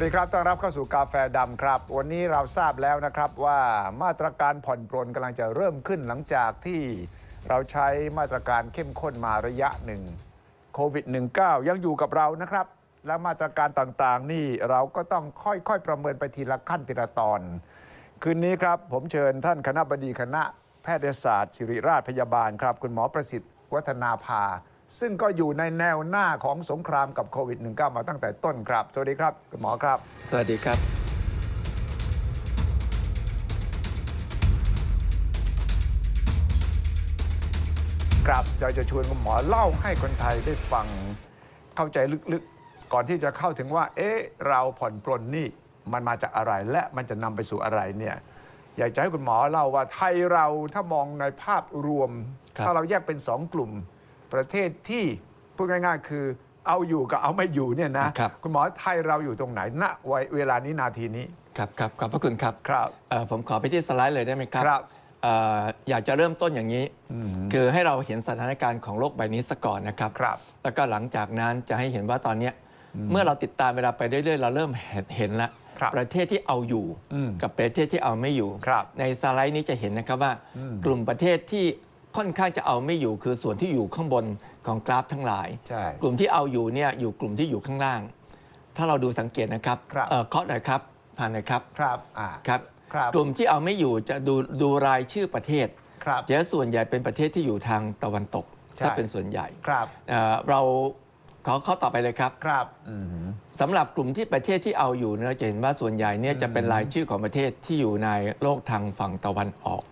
วัสดีครับ ต้อนรับเข้าสู่กาแฟดำครับ วันนี้เราทราบแล้วนะครับว่ามาตรการผ่อนปรนกำลังจะเริ่มขึ้นหลังจากที่เราใช้มาตรการเข้มข้นมาระยะหนึ่งโควิด -19 ยังอยู่กับเรานะครับ และมาตรการต่างๆ นี่เราก็ต้องค่อยๆ ประเมินไปทีละขั้นทีละตอน คืนนี้ครับผมเชิญท่านคณะบดีคณะแพทยศาสตร์ ศิริราชพยาบาลครับ คุณหมอประสิทธิ์วัฒนาภา ซึ่งก็อยู่ในแนวหน้าของสงครามกับโควิด -19 มาตั้งแต่ต้นครับ สวัสดีครับคุณหมอครับ สวัสดีครับครับเราจะชวนคุณหมอเล่าให้คนไทยได้ฟังเข้าใจลึกๆ ก่อนที่จะเข้าถึงว่า เอ๊ะ เราผ่อนปลนนี่มันมาจากอะไรและมันจะนำไปสู่อะไรเนี่ยอยากจะให้คุณหมอเล่าว่าไทยเราถ้ามองในภาพรวมครับถ้าเราแยกเป็นสองกลุ่ม ประเทศที่พูดง่ายๆ คือเอาอยู่กับเอาไม่อยู่เนี่ยนะครับณหมอไทยเราอยู่ตรงไหนณวัยเวลานี้นาทีนี้ ครับครับขอบพระคุณครับครับเอ่อผมขอไปที่สไลด์เลยได้ไหมครับครับเอ่ออยากจะเริ่มต้นอย่างนี้ คือให้เราเห็นสถานการณ์ของโลกใบนี้ซะก่อนนะครับครับ แล้วก็หลังจากนั้นจะให้เห็นว่าตอนเนี้ยเมื่อเราติดตามเวลาไปเรื่อยๆ เราเริ่มเห็นเห็นแล้วครับประเทศที่เอาอยู่อืมกับประเทศที่เอาไม่อยู่ ครับในสไลด์นี้จะเห็นนะครับว่ากลุ่มประเทศที่ ค่อนข้างจะเอาไม่อยู่คือส่วนที่อยู่ข้างบนของกราฟทั้งหลาย ใช่ กลุ่มที่เอาอยู่เนี่ยอยู่กลุ่มที่อยู่ข้างล่าง ถ้าเราดูสังเกตนะครับครับ เอ่อเคาะหน่อยครับผ่านหน่อยครับครับอ่า ครับครับ กลุ่มที่เอาไม่อยู่จะดูดูรายชื่อประเทศครับ จะส่วนใหญ่เป็นประเทศที่อยู่ทางตะวันตกใช่ซะเป็นส่วนใหญ่ครับเอ่อเราขอข้อต่อไปเลยครับครับอืมสำหรับกลุ่มที่ประเทศที่เอาอยู่เนี่ยจะเห็นว่าส่วนใหญ่เนี่ยจะเป็นรายชื่อของประเทศที่อยู่ในโลกทางฝั่งตะวันออก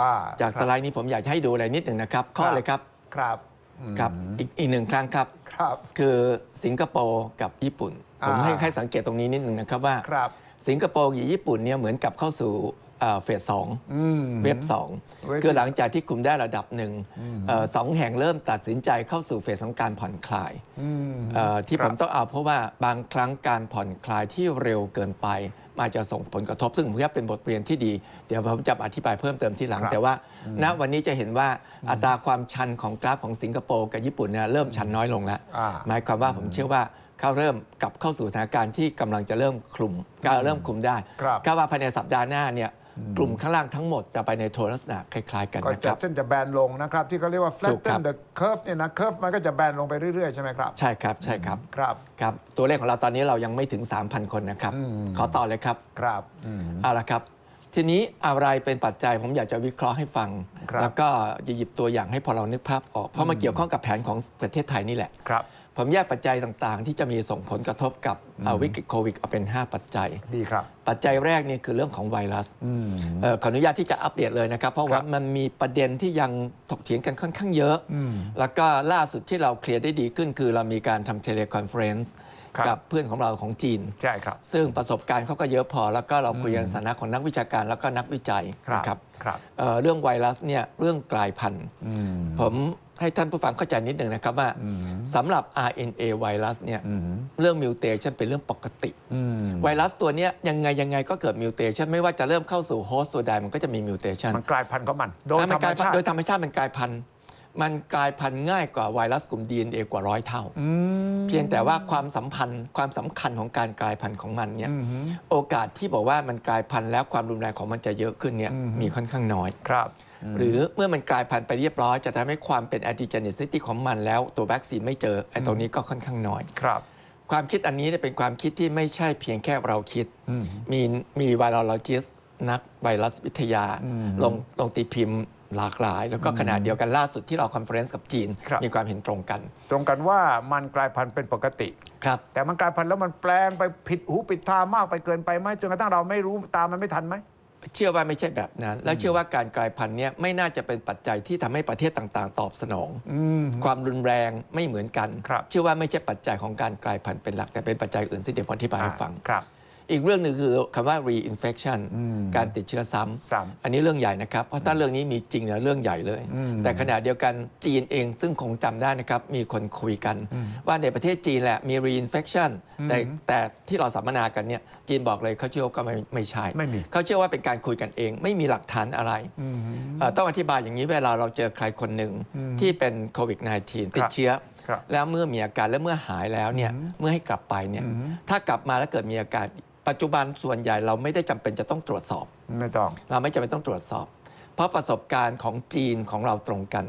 อ่าจากสไลด์นี้ผมอยากจะให้ดูอะไรนิดหนึ่งนะครับ ข้อเลยครับครับอืมครับอีกอีกหนึ่งครั้งครับครับ คือสิงคโปร์กับญี่ปุ่น ผมอ่าให้ให้สังเกตตรงนี้นิดหนึ่งนะครับว่าครับสิงคโปร์กับญี่ปุ่นเนี่ยเหมือนกับเข้าสู่เอ่อเฟสสองอืมเว็บสองเว็บคือหลังจากที่คุมได้ระดับหนึ่งเอ่อสองแห่งเริ่มตัดสินใจเข้าสู่เฟสของการผ่อนคลายอืมเอ่อที่ครัผบมต้องเอาเพราะว่าบางครั้งการผ่อนคลายที่เร็วเกินไป มาจะส่งผลกระทบซึ่งผมว่าเป็นบทเรียนที่ดี เดี๋ยวผมจะอธิบายเพิ่มเติมที่หลังครับแต่ว่า ณวันนี้จะเห็นว่าอัตราความชันของกราฟของสิงคโปร์กับญี่ปุ่นเนี่ยเริ่มชันน้อยลงแล้วอ่าหมายความว่าผมเชื่อว่าเขาเริ่มกลับเข้าสู่สถานการณ์ที่กำลังจะเริ่มคลุมก็เริ่มคลุมได้ครับคาดว่าภายในสัปดาห์หน้าเนี่ย กลุ่มข้างล่างทั้งหมดจะไปในโทนลักษณะคล้าย ๆ กันก็นะคจะรับ เส้นจะแบนลงนะครับ ที่เขาเรียกว่า ถูกครั flatten บ the curve เนี่ยนะ curve มันก็จะแบนลงไปเรื่อยๆ ใช่ไหมครับ ใช่ครับใช่ครับครับ ครับ ตัวเลขของเราตอนนี้เรายังไม่ถึง 3,000 คนนะครับอืมขอต่อเลยครับ ครับอืม เอาละครับ ทีนี้อะไรเป็นปัจจัยผมอยากจะวิเคราะห์ให้ฟัง ครับ แล้วก็จะหยิบตัวอย่างให้พอเรานึกภาพออก เพราะมันเกี่ยวข้องกับแผนของประเทศไทยนี่แหละ ครับ ผมแยกปัจจัยต่างๆ ที่จะมีส่งผลกระทบกับเอ่อวิกฤตโควิดเอาเป็น 5 ปัจจัย ดีครับ ปัจจัยแรกเนี่ยคือเรื่องของไวรัสอืมเอ่อขออนุญาตที่จะอัปเดตเลยนะครับ เพราะว่ามันมีประเด็นที่ยังถกเถียงกันค่อนข้างเยอะอืมแล้วก็ล่าสุดที่เราเคลียร์ได้ดีขึ้น คือเรามีการทำเทเลคอนเฟรนซ์ครับกับเพื่อนของเราของจีน ใช่ครับ ซึ่งประสบการณ์เขาก็เยอะพอ แล้วก็เราคุยกันในฐานะของนักวิชาการแล้วก็นักวิจัยครับนะครับครับเอ่อเรื่องไวรัสเนี่ยเรื่องกลายพันธุ์อืมผม ให้ท่านผู้ฟังเข้าใจนิดหนึ่งนะครับว่าอืมสำหรับ RNA ไวรัสเนี่ยอืมเรื่องมิวเทชันเป็นเรื่องปกติอืมไวรัสตัวเนี้ยยังไงยังไงก็เกิดมิวเทชันไม่ว่าจะเริ่มเข้าสู่โฮสต์ตัวใดมันก็จะมีมิวเทชันมันกลายพันธุ์ของมัน โดยธรมันรกมลายพันชาธุ์ติโดยธรรมชาติมันกลายพันธุ์มันกลายพันธุ์ง่ายกว่าไวรัสกลุ่ม DNA กว่าร้อยเท่าอืมเพียงแต่ว่าความสัมพันธ์ความสำคัญของการกลายพันธุ์ของมันเนี่ยอืมโอกาสที่บอกว่ามันกลายพันธุ์แล้วความรุนแรงของมันจะเยอะขึ้นเนี่ยอืมมีค่อนข้างน้อยครับ หรือเมื่อมันกลายพันธุ์ไปเรียบร้อย จะทำให้ความเป็นแอนติเจนิซิตี้ของมันแล้ว ตัววัคซีนไม่เจอไอ้ตรงนี้ก็ค่อนข้างน้อย ครับ ความคิดอันนี้เนี่ยเป็นความคิดที่ไม่ใช่เพียงแค่เราคิดอืมมีมีไวรัลจิสนักไวรัสวิทยาอืมลงลงตีพิมพ์หลากหลาย แล้วก็ขณะเดียวกันล่าสุดที่เราคอนเฟอเรนซ์กับจีน ครับ มีความเห็นตรงกัน ตรงกันว่ามันกลายพันธุ์เป็นปกติ ครับ แต่มันกลายพันธุ์แล้วมันแปลงไปผิดหูผิดตามากไปเกินไปไหมจนกระทั่งเราไม่รู้ตามมันไม่ทันไหม เชื่อว่าไม่ใช่แบบนั้น และเชื่อว่าการกลายพันธุ์เนี้ไม่น่าจะเป็นปัจจัยที่ทำให้ประเทศต่างๆ ตอบสนองอืมความรุนแรงไม่เหมือนกันครับเชื่อว่าไม่ใช่ปัจจัยของการกลายพันธุ์เป็นหลัก แต่เป็นปัจจัยอื่นที่เดี๋ยวผมอธิบายให้ฟังครับ อีกเรื่องหนึ่งคือคำว่า reinfection อืมการติดเชื้อซ้ำซ้ำอันนี้เรื่องใหญ่นะครับ เพราะถ้าเรื่องนี้มีจริงเนี่ยเรื่องใหญ่เลยอืมแต่ขณะเดียวกันจีนเองซึ่งคงจำได้นะครับ มีคนคุยกัน ว่าในประเทศจีนแหละมี reinfection แต่แต่ที่เราสัมมนากันเนี่ยจีนบอกเลยเขาเชื่อว่าก็ไม่ไม่ใช่ไม่มีเขาเชื่อว่าเป็นการคุยกันเอง ไม่มีหลักฐานอะไรอืมเอ่อต้องอธิบายอย่างนี้เวลาเราเจอใครคนหนึ่งที่เป็นโควิด -19 ติดเชื้อครับแล้วเมื่อมีอาการและเมื่อหายแล้วเนี่ยเมื่อให้กลับไปเนี่ยถ้ากลับมาแล้วเกิดมีอาการ ปัจจุบันส่วนใหญ่เราไม่ได้จำเป็นจะต้องตรวจสอบ ไม่ต้อง เราไม่จำเป็นต้องตรวจสอบ เพราะประสบการณ์ของจีนของเราตรงกัน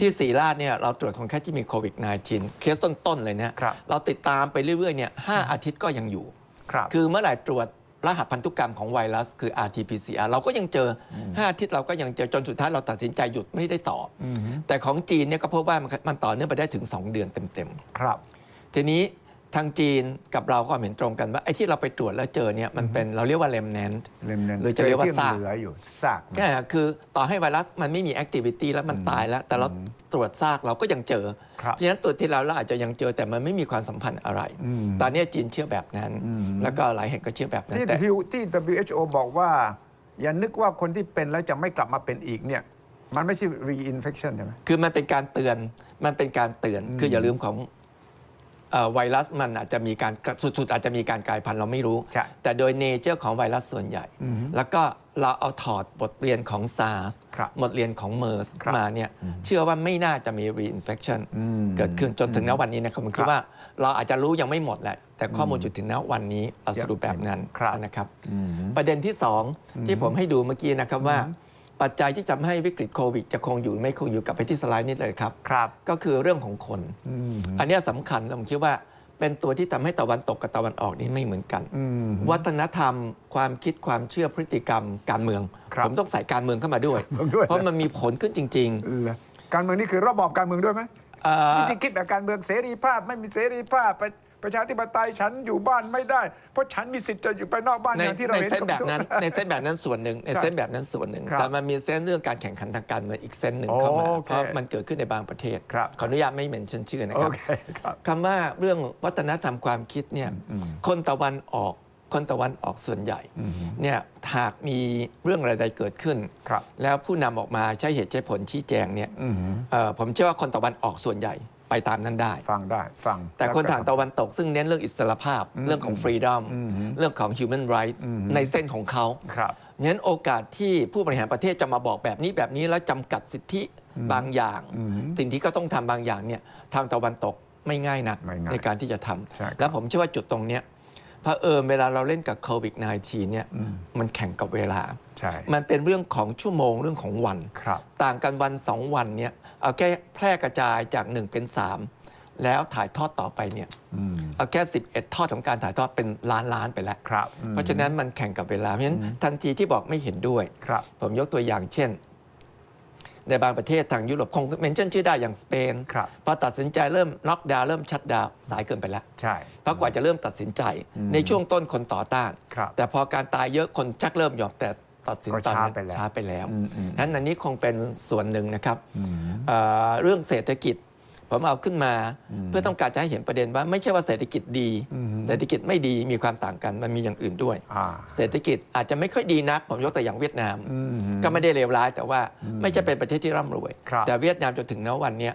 ที่ศรีราชเนี่ยเราตรวจคนไข้ที่มีโควิด -19 เคสต้น ๆ เลยเนี่ยครับ เราติดตามไปเรื่อย ๆ เนี่ยห้าอาทิตย์ก็ยังอยู่ ครับ คือเมื่อไหร่ตรวจรหัสพันธุกรรมของไวรัส คือ RT-PCR เราก็ยังเจออห้าอาทิตย์เราก็ยังเจอจนสุดท้ายเราตัดสินใจหยุดไม่ได้ต่ออแต่ของจีนเนี่ยก็พบว่ามันมันต่อเนื่องไปได้ถึง 2 เดือนเต็ม ครับ ๆ ทีนี้ ทางจีนกับเราก็เห็นตรงกันว่าไอ้ที่เราไปตรวจแล้วเจอเนี่ยมันเป็นเราเรียกว่าเลมแนนเล่มนั้นหรือจะเรียกว่าที่ซากเหลืออยู่ซากแค่คือต่อให้ไวรัสมันไม่มีแอคทิวิตี้แล้วมันตายแล้ว แต่เราตรวจซากเราก็ยังเจอครับเพราะฉะนั้นตรวจที่แล้วเราอาจจะยังเจอแต่มันไม่มีความสัมพันธ์อะไร ตอนนี้จีนเชื่อแบบนั้น แล้วก็หลายแห่งก็เชื่อแบบนั้นที่แต่ฮิวที่ WHO บอกว่าอย่านึกว่าคนที่เป็นแล้วจะไม่กลับมาเป็นอีกเนี่ยมันไม่ใช่ reinfection ใช่ไหมคือมันเป็นการเตือนมันเป็นการเตือนคืออย่าลืมของเอ่อ ไวรัสมันอาจจะมีการสุดๆ อาจจะมีการกลายพันธุ์เราไม่รู้ใช่แต่โดยเนเจอร์ของไวรัสส่วนใหญ่ แล้วก็เราเอาถอดบทเรียนของ SARS ครับบทเรียนของ MERS ครับมาเนี่ยเชื่อว่าไม่น่าจะมี reinfection เกิดขึ้นจนถึงณวันนี้นะครับผมคิดว่าเราอาจจะรู้ยังไม่หมดแหละ แต่ข้อมูลจุดถึงณวันนี้เราสรุปแบบนั้นครับนะครับ ประเด็นที่สองที่ผมให้ดูเมื่อกี้นะครับว่า ปัจจัยที่ทำให้วิกฤตโควิด จะคงอยู่ไม่คงอยู่กลับไปที่สไลด์นี้เลยครับครับ ก็คือเรื่องของคนอันเนี้ยสำคัญผมคิดว่าเป็นตัวที่ทำให้ตะวันตกกับตะวันออกนี่ไม่เหมือนกัน วัฒนธรรม ความคิดความเชื่อพฤติกรรม การเมืองครับผมต้องใส่การเมืองเข้ามาด้วยผมด้วยเพราะมันมีผลขึ้นจริงเหรอการเมืองนี่คือระบอบการเมืองด้วยไหมๆเอ่อที่คิดแบบการเมืองเสรีภาพไม่มีเสรีภาพประ ประชาธิปไตยฉันอยู่บ้านไม่ได้ เพราะฉันมีสิทธิ์จะอยู่ไปนอกบ้านในอย่างที่เราในเห็นเส้นแบบนั้นกับในเส้นแบบนั้นส่วนหนึ่งในครับเส้นแบบนั้นส่วนหนึ่งครับแต่มันมีเส้นเรื่องการแข่งขันทางการเมืองอีกเส้นหนึ่งเข้ามาโอเคเพราะมันเกิดขึ้นในบางประเทศครับขออนุญาตไม่เหม็นเชนชื่อนะคโอรับเคครับคำว่าเรื่องวัฒนธรรมความคิดเนี่ยคนตะวันออกคนตะวันออกส่วนใหญ่เนี่ยหากมีเรื่องอะไรใดเกิดขึ้นครับแล้วผู้นำออกมาใช้เหตุใช้ผลชี้แจงเนี่ยเอ่อผมเชื่อว่าคนตะวันออกส่วนใหญ่ ไปตามนั้นได้ ฟังได้ฟังแต่คนทางล้วก็ตะวันตกซึ่งเน้นเรื่องอิสรภาพ เรื่องของฟรีดอมเรื่องของ human rights ในเส้นของเขาครับงั้นโอกาสที่ผู้บริหารประเทศจะมาบอกแบบนี้แบบนี้แล้วจำกัดสิทธิบางอย่าง สิ่งที่เขาต้องทำบางอย่างเนี่ยทางตะวันตกไม่ง่ายนักไม่ง่ายในการที่จะทใช่ครับำแล้วผมเชื่อว่าจุดตรงเนี้ยเผอิญเวลาเราเล่นกับโควิด -19 เนี่ยมันแข่งกับเวลาใช่มันเป็นเรื่องของชั่วโมงเรื่องของวันครับต่างกันวันสองวันเนี่ย เอาแค่แพร่กระจายจาก 1 เป็น 3 แล้วถ่ายทอดต่อไปเนี่ยเอาแค่ 11 ทอดของการถ่ายทอดเป็นล้านล้านๆไปแล้ว ครับอืมเพราะฉะนั้นมันแข่งกับเวลา เพราะฉะนั้นทันทีที่บอกไม่เห็นด้วย ครับผมยกตัวอย่างเช่น ในบางประเทศทางยุโรปคงเมนชั่นชื่อได้อย่างสเปนครับ พอตัดสินใจเริ่มล็อกดาวน์เริ่มชัดดาวน์สายเกินไปแล้ว ใช่ เพราะกว่าจะเริ่มตัดสินใจ ในช่วงต้นคนต่อต้าน ครับ แต่พอการตายเยอะคนชักเริ่มยอมแต่ ตัดสินก็ตอนช้านั้นไปแล้วช้าไปแล้วอืมอืม นั้นอันนี้คงเป็นส่วนหนึ่งนะครับเอ่อเรื่องเศรษฐกิจ ผมเอาขึ้นมาเพื่อต้องการจะให้เห็นประเด็นว่า ไม่ใช่ว่าเศรษฐกิจดี เศรษฐกิจไม่ดีมีความต่างกันมันมีอย่างอื่นด้วย อ่า เศรษฐกิจอาจจะไม่ค่อยดีนัก ผมยกตัวอย่างเวียดนาม ก็ไม่ได้เลวร้ายแต่ว่าไม่ใช่เป็นประเทศที่ร่ำรวย ครับ แต่เวียดนามจนถึงณวันเนี้ย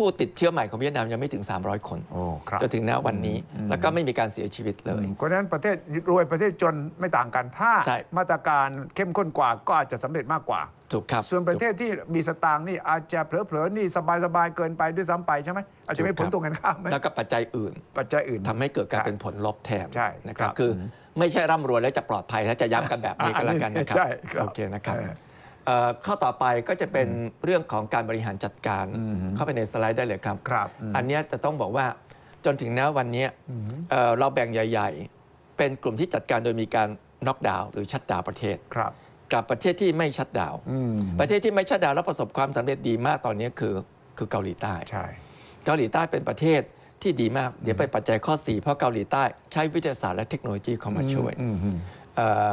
ผู้ติดเชื้อใหม่ของเวียดนามยังไม่ถึง 300 คนโอ้ครับจนถึงณวันนี้ แล้วก็ไม่มีการเสียชีวิตเลย เพราะฉะนั้นประเทศรวยประเทศจนไม่ต่างกันถ้า ใช่ มาตรการเข้มข้นกว่าก็อาจจะสำเร็จมากกว่า ถูกครับส่วนประเทศที่มีสตางค์นี่อาจจะเผลอๆนี่สบายๆเกินไปด้วยซ้ำไปใช่ไหมอาจจะไม่ผลตรงกันข้ามไหมแล้วก็ปัจจัยอื่น ปัจจัยอื่น ทำให้เกิดการใช่เป็นผลลบแทนใช่นะครับครับคือไม่ใช่ร่ำรวยแล้วจะปลอดภัยแล้วจะย้ำกันแบบนี้ก็แล้วกันนะครับใช่ครับโอเคนะครับ เออ เอ่อข้อต่อไปก็จะเป็นเรื่องของการบริหารจัดการเข้าไปในสไลด์ได้เลยครับ ครับอืม อันเนี้ยจะต้องบอกว่าจนถึงณวันเนี้ยเอ่อเราแบ่งใหญ่ ๆ เป็นกลุ่มที่จัดการโดยมีการน็อกดาวน์หรือชัดดาวน์ประเทศ ครับ กับประเทศที่ไม่ชัดดาวน์อืม ประเทศที่ไม่ชัดดาวน์แล้วประสบความสำเร็จดีมากตอนนี้คือคือเกาหลีใต้ ใช่ เกาหลีใต้เป็นประเทศที่ดีมาก เดี๋ยวไปปัจจัยข้อ 4 เพราะเกาหลีใต้ใช้วิทยาศาสตร์และเทคโนโลยีเข้ามาช่วยเอ่อ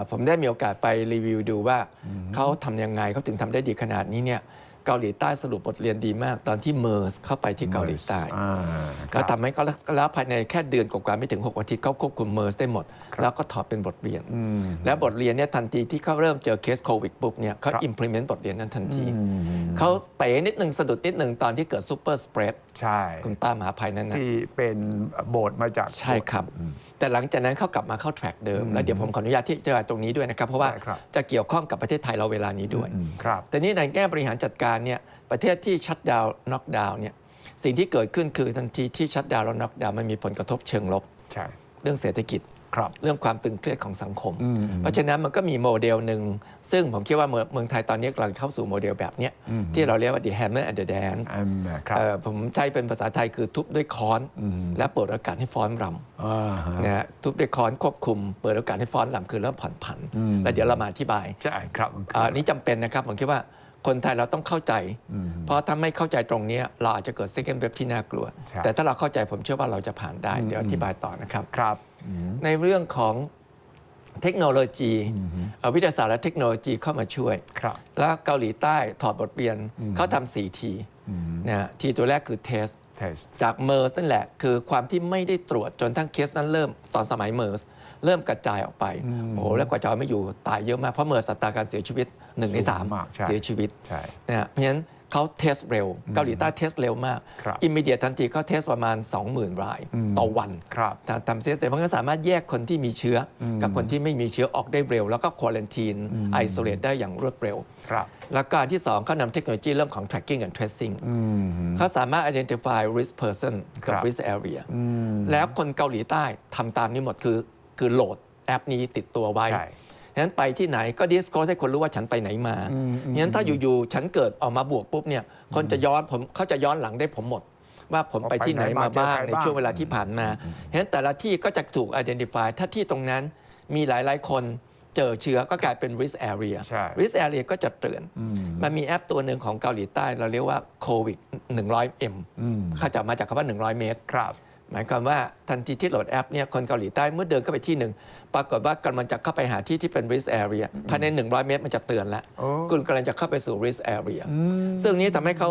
ผมได้มีโอกาสไปรีวิวดูว่าเขาทำยังไงเขาถึงทำได้ดีขนาดนี้เนี่ยเกาหลีใต้สรุปบทเรียนดีมาก ตอนที่เมอร์สเข้าไปที่เกาหลีใต้อ่าคก็รับทำให้เขาแล้วภายในแค่เดือนกว่าๆไม่ถึง 6 อาทิตย์เขาควบคุมเมอร์สได้หมด แล้วก็ถอดเป็นบทเรียน และบทเรียนเนี่ยทันทีที่เขาเริ่มเจอเคสโควิดปุ๊บเนี่ยเขาครับ implement บทเรียนนั้นทันที เขาเป๋นิดหนึ่งสะดุดนิดหนึ่งตอนที่เกิดซูเปอร์สเปรดใช่คุณป้ามหาภัยนั้นนะที่เป็นโบสถ์มาจากใช่ครับ แต่หลังจากนั้นเขากลับมาเข้าแทร็กเดิม แล้วเดี๋ยวผมขออนุญาตที่จะตรงนี้ด้วยนะครับ เพราะว่าได้ครับจะเกี่ยวข้องกับประเทศไทยเราเวลานี้ด้วยอืมครับแต่นี่ในแง่บริหารจัดการเนี่ยประเทศที่ชัดดาวน์น็อกดาวน์เนี่ยสิ่งที่เกิดขึ้นคือทันทีที่ชัดดาวน์แล้วน็อกดาวน์มันมีผลกระทบเชิงลบใช่เรื่องเศรษฐกิจ ครับเรื่องความตึงเครียดของสังคม อืมเพราะฉะนั้นมันก็มีโมเดลหนึ่ง ซึ่งผมคิดว่าเมืองเมืองไทยตอนนี้กำลังเข้าสู่โมเดลแบบเนี้ยที่เราเรียกว่า the hammer and the dance อืมครับ เอ่อผมใช้เป็นภาษาไทยคือทุบด้วยค้อนและเปิดโอกาสให้ฟ้อนรำอ่าฮะ นะฮะทุบด้วยค้อนควบคุม เปิดโอกาสให้ฟ้อนรำคือเริ่มผ่อนผันแล้วเดี๋ยวเรามาอธิบาย ใช่ครับอ่าอันนี้จำเป็นนะครับ ผมคิดว่าคนไทยเราต้องเข้าใจเพราะถ้าไม่เข้าใจตรงเนี้ยเราอาจจะเกิด second wave ที่น่ากลัวใช่แต่ถ้าเราเข้าใจผมเชื่อว่าเราจะผ่านได้ เดี๋ยวอธิบายต่อนะครับ ครับ ในเรื่องของเทคโนโลยีเอ่อวิทยาศาสตร์และเทคโนโลยีเข้ามาช่วยครับแล้วเกาหลีใต้ถอดบทเรียนเขาทำสี่ทีนะฮะทีตัวแรกคือเทส test จากเมอร์สนั่นแหละ คือความที่ไม่ได้ตรวจจนทั้งเคสนั้นเริ่มตอนสมัยเมอร์สเริ่มกระจายออกไป โอ้โหแล้วกว่าจะเอาไม่อยู่ตายเยอะมาก เพราะเมอร์สอัตราการเสียชีวิตหนึ่งในสามสูงมากใช่เสียชีวิตใช่นะฮะเพราะฉะนั้น เขาเทสเร็ว เกาหลีใต้เทสเร็วมากครับอิมมิเดียทันทีเขาเทสประมาณ 20,000 รายต่อวันครับทำทำเทสเร็วเพราะงั้นสามารถแยกคนที่มีเชื้ออกับคนที่ไม่มีเชื้อออกได้เร็ว แล้วก็ควอลันทีนไอโซเลตได้อย่างรวดเร็วครับแล้วการที่สองเขานำเทคโนโลยีเรื่องของ tracking and tracing เขาสามารถ identify risk person กับครับ risk area แล้วคนเกาหลีใต้ทำตามนี้หมดคือคือโหลดแอปนี้ติดตัวไว้ใช่ฉะ นั้นไปที่ไหนก็ disclose ให้คนรู้ว่าฉันไปไหนมาฉะนั้นถ้าอยู่ๆฉันเกิดออกมาบวกปุ๊บเนี่ยคนจะย้อนผมเขาจะย้อนหลังได้ผมหมด ว่าผมไปที่ไหนมาบ้างในช่วงเวลาที่ผ่านมาฉะนั้นแต่ละที่ก็จะถูก identify ถ้าที่ตรงนั้นมีหลายๆคนเจอเชื้อก็กลายเป็น risk area ใช่ risk area ก็จะเตือน มันมีแอปตัวหนึ่งของเกาหลีใต้ เราเรียกว่าโควิด100 m เขาจะมาจากคำว่า 100 เมตรครับ หมายความว่าทันทีที่โหลดแอปเนี่ยคนเกาหลีใต้เมื่อเดินเข้าไปที่หนึ่งปรากฏว่ากำลังจะเข้าไปหาที่ที่เป็น risk area ภายใน 100 เมตรมันจะเตือนแล้ว โอ้ คุณกำลังจะเข้าไปสู่ risk area ซึ่งนี้ทำให้เขา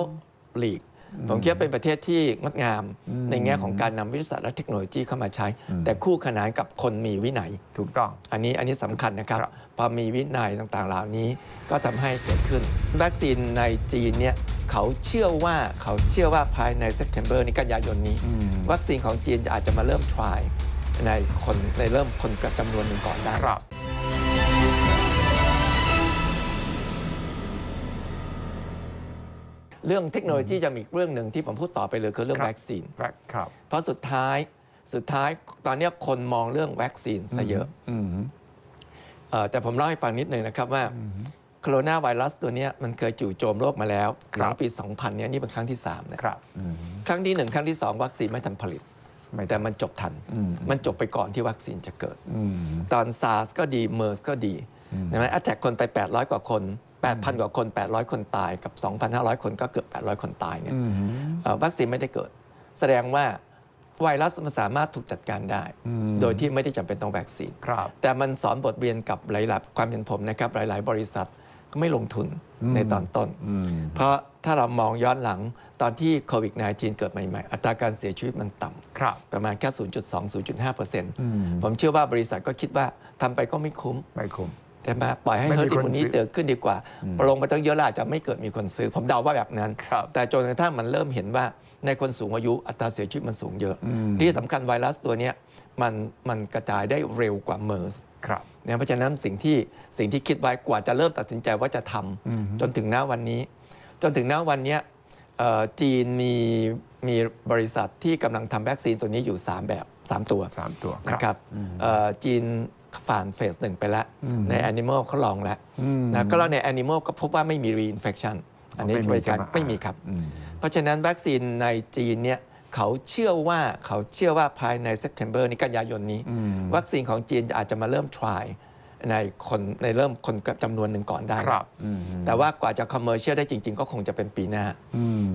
หลีก ผมคิดว่าเป็นประเทศที่งดงามในแง่ของการนำวิทยาศาสตร์และเทคโนโลยีเข้ามาใช้ แต่คู่ขนานกับคนมีวินัย ถูกต้อง อันนี้อันนี้สำคัญนะครับ ครับ พอมีวินัยต่างๆ เหล่านี้ก็ทำให้เกิดขึ้น วัคซีนในจีนเนี่ย เขาเชื่อว่าเขาเชื่อว่าภายในเซ p เ e ม b e r นี้กันยายนนี้ วัคซีนของจีนอาจจะมาเริ่ม try ในคนในเริ่มคนกับจำนวนหนึ่งก่อนได้ครับเรื่องเทคโนโลยีจะมีอีกเรื่องหนึ่งที่ผมพูดต่อไปเลยคือเรื่องครับวัคซีนครับเพราะสุดท้ายสุดท้ายตอนเนี้ยคนมองเรื่องวัคซีนซะเยอะเอ่อแต่ผมเล่าให้ฟังนิดหนึ่งนะครับว่า โคโรนาไวรัสตัวเนี้ยมันเคยจู่โจมโลกมาแล้วครับหลังปี 2000 เนี่ยนี่เป็นครั้งที่3นะครับอืมครั้งที่ 1 ครั้งที่ 2 วัคซีนไม่ทันผลิตไม่ทันแต่มันจบทันอืมมันจบไปก่อนที่วัคซีนจะเกิดอืมตอนซาร์สก็ดีเมอร์สก็ดีนะไหมแอตแทกคนไป 800 กว่าคน 8,000 กว่าคน 800 คนตายกับ 2,500 คนก็เกือบ800 คนตายเนี่ยเอ่อวัคซีนไม่ได้เกิด แสดงว่าไวรัสมันสามารถถูกจัดการได้ โดยที่ไม่ได้จำเป็นต้องวัคซีนครับแต่มันสอนบทเรียนกับหลายๆความเห็นผมนะครับหลาย ๆ บริษัทก็ ไม่ลงทุนในตอนต้น เพราะถ้าเรามองย้อนหลังตอนที่โควิด -19 เกิดใหม่ ๆ อัตราการเสียชีวิตมันต่ำครับประมาณแค่ 0.2-0.5%ผมเชื่อว่าบริษัทก็คิดว่าทำไปก็ไม่คุ้มไม่คุ้มแต่มาปล่อยให้ไม่เฮิมีร์ตอิคนมูนี้ซื้อเกิดขึ้นดีกว่าลงไปตั้งเยอะแล้วอาจจะไม่เกิดมีคนซื้อ ผมเดาว่าแบบนั้นครับแต่จนกระทั่งมันเริ่มเห็นว่าในคนสูงอายุอัตราเสียชีวิตมันสูงเยอะ ที่สำคัญไวรัสตัวเนี้ยมันมันกระจายได้เร็วกว่าเมอร์สครับ นะเพราะฉะนั้นสิ่งที่สิ่งที่คิดไว้กว่าจะเริ่มตัดสินใจว่าจะทำจนถึงณวันนี้ จนถึงณวันเนี้ยเอ่อจีนมีมีบริษัทที่กำลังทำวัคซีนตัวนี้อยู่ 3 แบบ 3 ตัวสามตัวนะครับเอ่อจีนผ่านเฟสหนึ่งไปแล้ว ใน Animal เขาลองแล้วนะก็แล้วใน Animal ก็พบว่าไม่มี reinfection อันนี้ไม่มีบริการใช่ไหมไม่มีครับ เพราะฉะนั้นวัคซีนในจีนเนี่ย เขาเชื่อว่าเขาเชื่อว่าภายใน September นี้กันยายนนี้ วัคซีนของจีนอาจจะมาเริ่ม try ในคนในเริ่มคนจำนวนหนึ่งก่อนได้ ครับแต่ว่ากว่าจะ commercial ได้จริง ๆ ก็คงจะเป็นปีหน้า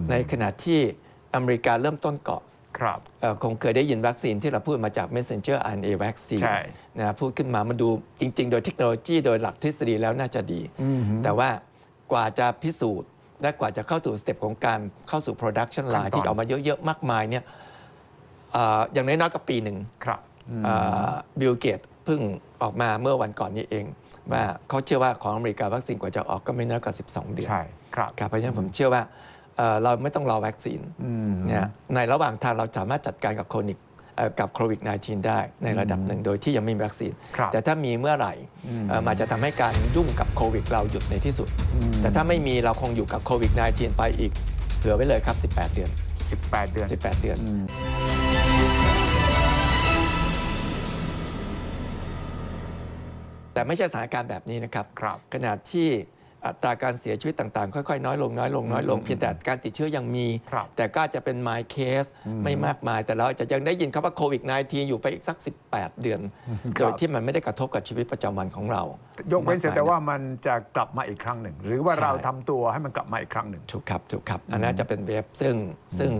ในขณะที่อเมริกาเริ่มต้นเกาะครับ เอ่อคงเคยได้ยินวัคซีนที่เราพูดมาจาก messenger RNA vaccine ใช่ นะพูดขึ้นมามันดูจริง ๆ โดยเทคโนโลยีโดยหลักทฤษฎีแล้วน่าจะดี แต่ว่ากว่าจะพิสูจน์ และกว่าจะเข้าสู่สเต็ปของการเข้าสู่ production ขั้น line ตอนที่ออกมาเยอะ ๆ มากมายเนี่ยเอ่ออย่างน้อยๆก็ปีหนึ่งครับบิลเกตเพิ่งออกมาเมื่อวันก่อนนี้เอง ว่าเขาเชื่อว่าของอเมริกาวัคซีนกว่าจะออกก็ไม่น้อยกว่า 12 เดือน ใช่ครับครับเพราะฉะนั้นผมเชื่อว่าเอ่อเราไม่ต้องรอวัคซีนเนี่ยในระหว่างทางเราสามารถจัดการกับโควิดเอ่อ กับโควิด -19 ได้ในระดับหนึ่งโดยที่ยังไม่มีวัคซีนครับแต่ถ้ามีเมื่อไหร่เอ่อมันจะทำให้การยุ่งกับโควิด เราหยุดในที่สุด แต่ถ้าไม่มีเราคงอยู่กับโควิด -19 ไปอีกเหลือไว้เลยครับ 18 เดือน 18 เดือน 18 เดือนแต่ไม่ใช่สถานการณ์แบบนี้นะครับครับขนาดที่ อัตราการเสียชีวิตต่างๆ ค่อยๆ น้อยลงน้อยลงน้อยลงเพียงแต่การติดเชื้อยังมี ครับแต่ก็อาจจะเป็น my case ไม่มากมาย แต่เราอาจจะยังได้ยินคำว่าโควิด -19 อยู่ไปอีกสัก 18 เดือน โดยที่มันไม่ได้กระทบกับชีวิตประจำวันของเรายกเว้นเสียมแต่ว่ามันจะกลับมาอีกครั้งหนึ่ง หรือว่าใช่ เราทำตัวให้มันกลับมาอีกครั้งหนึ่ง ถูกครับถูกครับอันนั้นจะเป็นเว็บซึ่งซึ่ง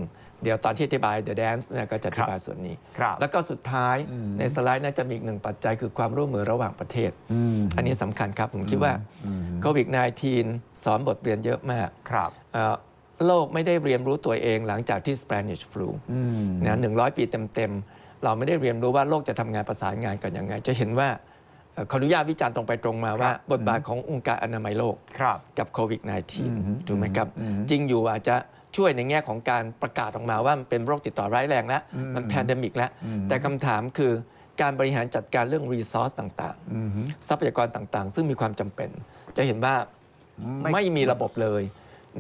เดี๋ยวตอนที่อธิบาย The Dance เนี่ยก็จะอธิบายส่วนนี้ ครับแล้วก็สุดท้ายในสไลด์น่าจะมีอีกหนึ่งปัจจัยคือความร่วมมือระหว่างประเทศอันนี้สำคัญครับ ผมคิดว่าโควิด -19 สอนบทเรียนเยอะมากครับ เอ่อโลกไม่ได้เรียนรู้ตัวเองหลังจากที่ Spanish flu นะหนึ่งร้อยปีเต็มๆ เราไม่ได้เรียนรู้ว่าโลกจะทำงานประสานงานกันยังไง จะเห็นว่าเอ่อขออนุญาตวิจารณ์ตรงไปตรงมาว่า บทบาทขององค์การอนามัยโลก ครับ กับโควิด -19 ถูกไหมครับ จริงอยู่อาจจะ ช่วยในแง่ของการประกาศออกมาว่ามันเป็นโรคติดต่อร้ายแรงแล้วมันแพนเดมิกแล้ว แต่คำถามคือการบริหารจัดการเรื่องรีซอสต่างๆ ทรัพยากรต่างๆ ซึ่งมีความจำเป็น จะเห็นว่าไม่ไม่มีระบบเลย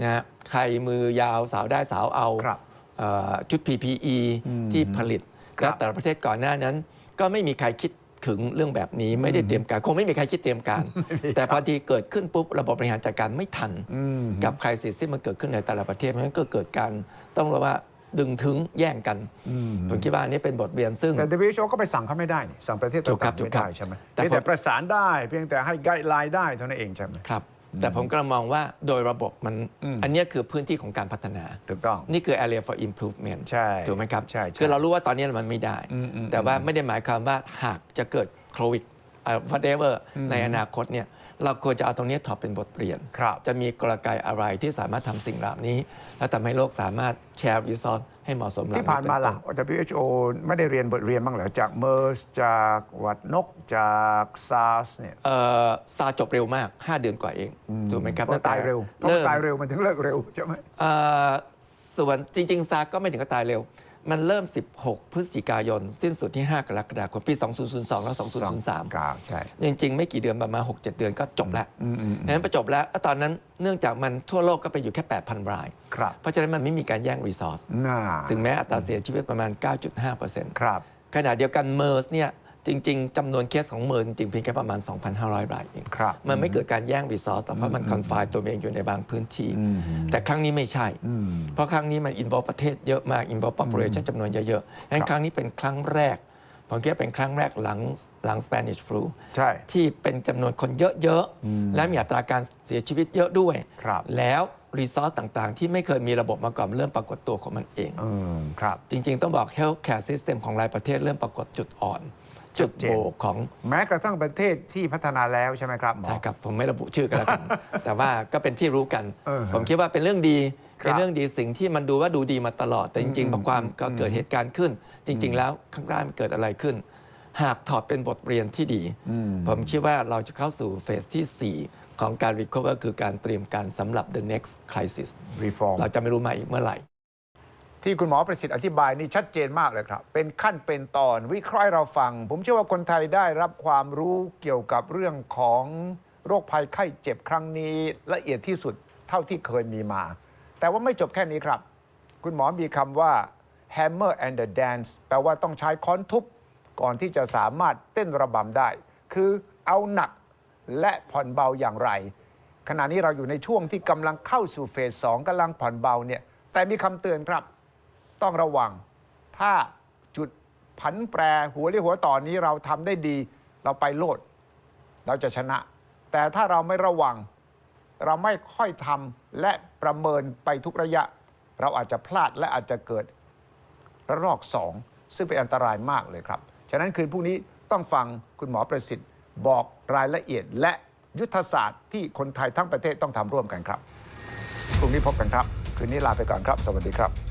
นะฮะใครมือยาวสาวได้สาวเอาครับเอ่อชุด PPE ที่ผลิตครับ และแต่ละประเทศก่อนหน้านั้น ก็ไม่มีใครคิด ถึงเรื่องแบบนี้ไม่ได้เตรียมการ คงไม่มีใครคิดเตรียมการ แต่พอทีเกิดขึ้นปุ๊บระบบบริหารจัดการไม่ทัน กับคริสิสที่มันเกิดขึ้นในแต่ละประเทศเพราะฉะนั้นก็เกิดการต้องเรียกว่าดึงถึงแย่งกัน ผมคิดว่าอันนี้เป็นบทเรียนซึ่ง แต่ WHO ก็ไปสั่งเขาไม่ได้นี่สั่งประเทศถูกครัต่าบงๆถูไม่กครับได้ใช่ไหมแต่เพียงแต่ผมประสานได้เพียงแต่ให้ไกด์ไลน์ได้เท่านั้นเองใช่ไหมครับ แต่ผมก็มองว่าโดยระบบมันอันเนี้ยคือพื้นที่ของการพัฒนา ถูกต้อง นี่คือ area for improvement ใช่ถูกไหมครับใช่ใช่คือเรารู้ว่าตอนนี้มันไม่ได้ แต่ว่าไม่ได้หมายความว่าหากจะเกิดโควิดเอ่อ whatever ในอนาคตเนี่ย เราควรจะเอาตรงนี้ถอดเป็นบทเรียนครับจะมีกลไกอะไรที่สามารถทำสิ่งเหล่านี้ และทำให้โลกสามารถแชร์รีซอสให้เหมาะสมเหล่ที่ผ่านมาล่ะเป็ต้ WHO ไม่ได้เรียนบทเรียนบ้างเหรอจากเมอร์สจากหวัดนกจากซาร์สเนี่ยเอ่อซาจบเร็วมาก 5 เดือนกว่าเองถูกไหมครับเพราะตายเร็วเพราะเริ่มันมตายเร็วมันถึงเลิกเร็วใช่ไหมเอ่อส่วนจริง ๆ ซาก็ไม่ถึงกับตายเร็ว มันเริ่ม 16 พฤศจิกายน สิ้นสุดที่ 5 กรกฎาคมปี 2002 แล้ว 2003ครับใช่ จริง ๆ ไม่กี่เดือนประมาณ 6-7 เดือนก็จบแล้วงั้นพอจบแล้วแล้ว ตอนนั้นเนื่องจากมันทั่วโลกก็ไปอยู่แค่ 8,000 รายครับเพราะฉะนั้นมันไม่มีการแย่งรีซอสน่าถึงแม้อัตราเสียชีวิตประมาณ 9.5%ครับขณะเดียวกันเมอร์สเนี่ย จริง ๆจำนวนเคสของเมอร์จริงๆเพียงแค่ประมาณ 2,500 รายเองครับ มันไม่เกิดการแย่งรีซอสเพราะมันคอนไฟตัวเองอยู่ในบางพื้นที่แต่ครั้งนี้ไม่ใช่เพราะครั้งนี้มันอินวอลประเทศเยอะมากอินวอล population จำนวนเยอะๆงั้นครั้งนี้เป็นครั้งแรกผมคิดว่าเป็นครั้งแรกหลังหลัง Spanish flu ใช่ ที่เป็นจำนวนคนเยอะ ๆ และมีอัตราการเสียชีวิตเยอะด้วย ครับ แล้วรีซอสต่างๆ ที่ไม่เคยมีระบบมาก่อนเริ่มปรากฏตัวของมันเองเออครับ จริง ๆ ต้องบอก healthcare system ของรายประเทศเริ่มปรากฏจุดอ่อน จุดชัดเจนโบกของแม้กระทั่งประเทศที่พัฒนาแล้วใช่ไหมครับหมอใช่ครับผมไม่ระบุชื่อกันแล้วกันแต่ว่าก็เป็นที่รู้กันเออผมคิดว่าเป็นเรื่องดีครับเป็นเรื่องดีสิ่งที่มันดูว่าดูดีมาตลอด แต่จริงๆพอความก็เกิดเหตุการณ์ขึ้น จริง ๆ แล้วข้างใต้มันเกิดอะไรขึ้น หากถอดเป็นบทเรียนที่ดี ผมคิดว่าเราจะเข้าสู่เฟสที่ 4 ของการ recover คือการเตรียมการสำหรับ the next crisis รีฟอร์มเราจะไม่รู้มาอีกเมื่อไหร่ ที่คุณหมอประสิทธิ์อธิบายนี่ชัดเจนมากเลยครับ เป็นขั้นเป็นตอนวิเคราะห์ให้เราฟัง ผมเชื่อว่าคนไทยได้รับความรู้เกี่ยวกับเรื่องของโรคภัยไข้เจ็บครั้งนี้ละเอียดที่สุดเท่าที่เคยมีมา แต่ว่าไม่จบแค่นี้ครับ คุณหมอมีคำว่า hammer and the dance แปลว่าต้องใช้ค้อนทุบ ก่อนที่จะสามารถเต้นระบำได้ คือเอาหนักและผ่อนเบาอย่างไร ขณะนี้เราอยู่ในช่วงที่กำลังเข้าสู่เฟสสองกำลังผ่อนเบาเนี่ยแต่มีคำเตือนครับ ต้องระวัง ถ้าจุดผันแปรหัวเรียหัวต่อนนี้เราทำได้ดี เราไปโลด เราจะชนะ แต่ถ้าเราไม่ระวัง เราไม่ค่อยทำและประเมินไปทุกระยะ เราอาจจะพลาดและอาจจะเกิดระลอกสองซึ่งเป็นอันตรายมากเลยครับ ฉะนั้นคืนพรุ่งนี้ต้องฟังคุณหมอประสิทธิ์ บอกรายละเอียดและยุทธศาสตร์ที่คนไทยทั้งประเทศต้องทำร่วมกันครับพรุ่งนี้พบกันครับ คืนนี้ลาไปก่อนครับ สวัสดีครับ